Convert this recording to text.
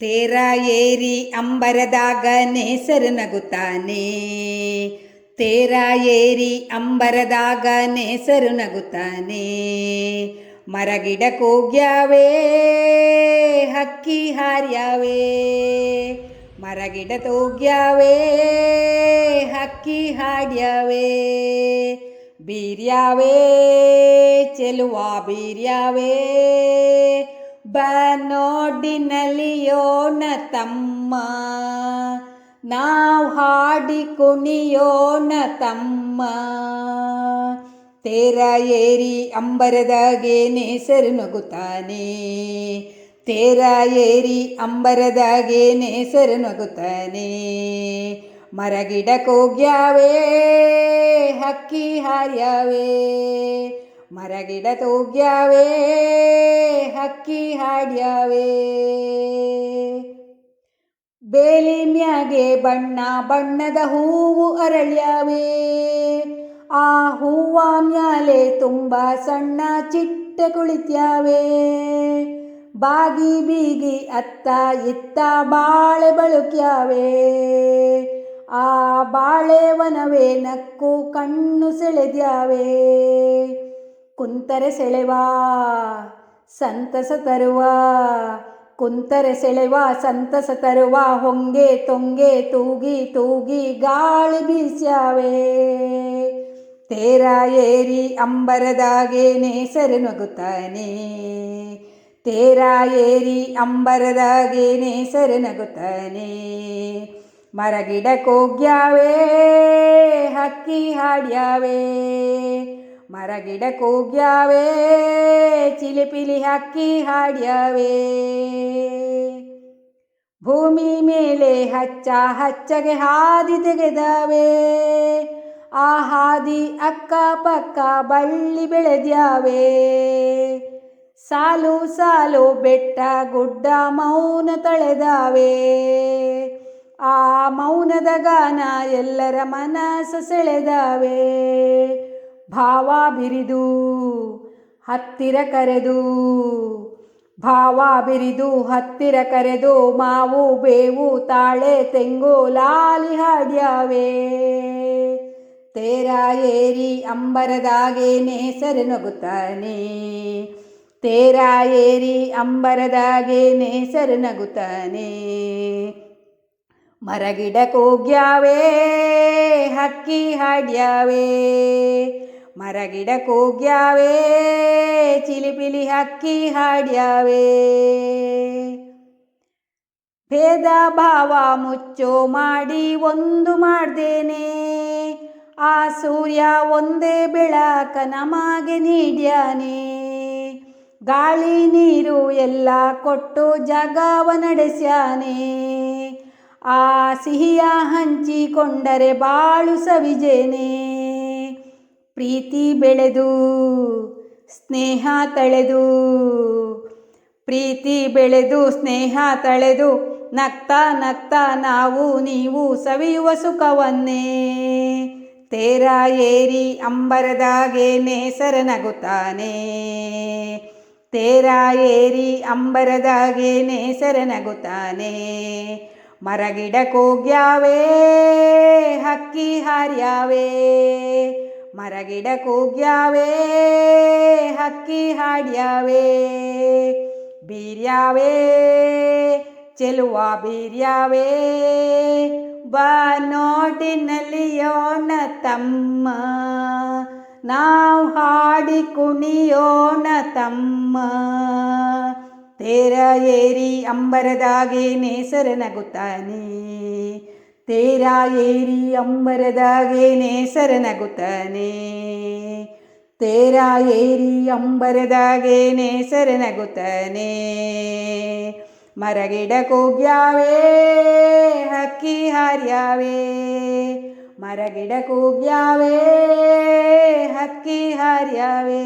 ತೇರ ಏರಿ ಅಂಬರದಾಗ ನೇಸರು ನಗುತ್ತಾನೆ. ತೇರ ಏರಿ ಅಂಬರದಾಗ ನೇಸರು ನಗುತ್ತಾನೆ. ಮರಗಿಡ ಕೂಗ್ಯಾವೇ, ಹಕ್ಕಿ ಹಾರ್ಯಾವೇ. ಮರಗಿಡ ತೂಗ್ಯಾವೇ, ಹಕ್ಕಿ ಹಾಡ್ಯಾವೇ. ಬೀರ್ಯಾವೇ, ಚೆಲುವ ಬೀರ್ಯಾವೇ. ಬನೋಡಿನಲಿಯೋಣ ತಮ್ಮ. ನಾವು ಹಾಡಿ ಕುಣಿಯೋಣ ತಮ್ಮ. ತೇರ ಏರಿ ಅಂಬರದಾಗೆ ನೇಸರು ನಗುತ್ತಾನೆ. ತೇರ ಏರಿ ಅಂಬರದಾಗೆ ನೇಸರು ನಗುತ್ತಾನೆ. ಮರಗಿಡ ಕೋಗ್ಯಾವೇ, ಹಕ್ಕಿ ಹಾರ್ಯಾವೇ. ಮರಗಿಡ ತೂಗ್ಯಾವೇ ಹಕ್ಕಿ ಹಾಡ್ಯಾವೇ. ಬೇಲಿ ಮ್ಯಾಗೆ ಬಣ್ಣ ಬಣ್ಣದ ಹೂವು ಅರಳ್ಯಾವೇ. ಆ ಹೂವ ಮ್ಯಾಲೆ ತುಂಬ ಸಣ್ಣ ಚಿಟ್ಟೆ ಕುಳಿತ್ಯಾವೇ. ಬಾಗಿ ಬೀಗಿ ಅತ್ತ ಇತ್ತ ಬಾಳೆ ಬಳುಕ್ಯಾವೇ. ಆ ಬಾಳೆವನವೇ ನಕ್ಕು ಕಣ್ಣು ಸೆಳೆದ್ಯಾವೆ. ಕುಂತರೆ ಸೆಳೆವಾ, ಸಂತಸ ತರುವ. ಕುಂತರೆ ಸೆಳೆವ, ಸಂತಸ ತರುವ. ಹೊಂಗೆ ತೊಂಗೆ ತೂಗಿ ತೂಗಿ ಗಾಳಿ ಬೀಸ್ಯಾವೆ. ತೇರ ಏರಿ ಅಂಬರದಾಗೆ ನೇಸರು ನಗುತ್ತಾನೆ. ತೇರ ಏರಿ ಅಂಬರದಾಗೆ ನೇಸರು ನಗುತ್ತಾನೆ. ಮರಗಿಡ ಕೋಗ್ಯಾವೇ, ಹಕ್ಕಿ ಹಾಡ್ಯಾವೇ. ಮರಗಿಡ ಕೂಗ್ಯಾವೇ ಚಿಲಿಪಿಲಿ ಹಕ್ಕಿ ಹಾಡ್ಯಾವೇ. ಭೂಮಿ ಮೇಲೆ ಹಚ್ಚ ಹಚ್ಚಗೆ ಹಾದಿ ತೆಗೆದಾವೇ, ಆ ಹಾದಿ ಅಕ್ಕ ಪಕ್ಕ ಬಳ್ಳಿ ಬೆಳೆದ್ಯಾವೇ. ಸಾಲು ಸಾಲು ಬೆಟ್ಟ ಗುಡ್ಡ ಮೌನ ತಳೆದಾವೆ. ಆ ಮೌನದ ಗಾನ ಎಲ್ಲರ ಮನಸ್ಸು ಸೆಳೆದಾವೆ. ಭಾವ ಬಿರಿದು ಹತ್ತಿರ ಕರೆದು. ಭಾವ ಬಿರಿದು ಹತ್ತಿರ ಕರೆದು, ಮಾವು, ಬೇವು, ತಾಳೆ, ತೆಂಗು, ಲಾಲಿ ಹಾಡ್ಯಾವೇ. ತೇರ ಏರಿ ಅಂಬರದಾಗೆ ನೇಸರೆ ನಗುತ್ತಾನೆ. ತೇರ ಏರಿ ಅಂಬರದಾಗೆ ನೇಸರು ನಗುತ್ತಾನೆ. ಮರಗಿಡ ಕೂಗ್ಯಾವೇ, ಹಕ್ಕಿ ಹಾಡ್ಯಾವೇ. ಮರಗಿಡ ಕೂಗ್ಯಾವೇ ಚಿಲಿಪಿಲಿ ಹಕ್ಕಿ ಹಾಡ್ಯಾವೇ. ಭೇದ ಭಾವ ಮುಚ್ಚೋ ಮಾಡಿ ಒಂದು ಮಾಡ್ದೇನೆ, ಆ ಸೂರ್ಯ ಒಂದೇ ಬೆಳಕ ನಮಗೆ ನೀಡ್ಯಾನೆ. ಗಾಳಿ ನೀರು ಎಲ್ಲ ಕೊಟ್ಟು ಜಗವ ನಡೆಸ್ಯಾನೆ. ಆ ಸಿಹಿಯ ಹಂಚಿಕೊಂಡರೆ ಬಾಳು ಸವಿಜೇನೆ. ಪ್ರೀತಿ ಬೆಳೆದು, ಸ್ನೇಹ ತಳೆದು, ಪ್ರೀತಿ ಬೆಳೆದು, ಸ್ನೇಹ ತಳೆದು, ನಗ್ತಾ ನಗ್ತಾ ನಾವು, ನೀವು ಸವಿಯುವ ಸುಖವನ್ನೇ. ತೇರ ಏರಿ ಅಂಬರದಾಗೆ ನೇಸರ ನಗುತ್ತಾನೆ. ತೇರ ಏರಿ ಅಂಬರದಾಗೆ ನೇಸರ ನಗುತ್ತಾನೆ. ಮರಗಿಡ ಕೋಗ್ಯಾವೇ, ಹಕ್ಕಿ ಹಾರ್ಯಾವೇ. ಮರಗಿಡ ಕೂಗ್ಯಾವೇ ಹಕ್ಕಿ ಹಾಡ್ಯಾವೇ, ಬೀರ್ಯಾವೇ, ಚೆಲುವ ಬೀರ್ಯಾವೇ. ಬಾ ನೋಟಿನಲ್ಲಿಯೋಣ ತಮ್ಮ, ನಾವು ಹಾಡಿ ಕುಣಿಯೋಣ ತಮ್ಮ. ತೇರ ಏರಿ ಅಂಬರದಾಗೆ ನೇಸರ ನಗುತ್ತಾನೆ ತೇರ ಏರಿ ಅಂಬರದಾಗೆ ತೇರಾಯೇರಿ ತೇರ ಏರಿ ಮರಗಿಡ ಕೂಗ್ಯಾವೇ ಹಕ್ಕಿ ಹಾರ್ಯಾವೇ. ಮರಗಿಡ ಕೂಗ್ಯಾವೇ ಹಕ್ಕಿ ಹಾರ್ಯಾವೇ.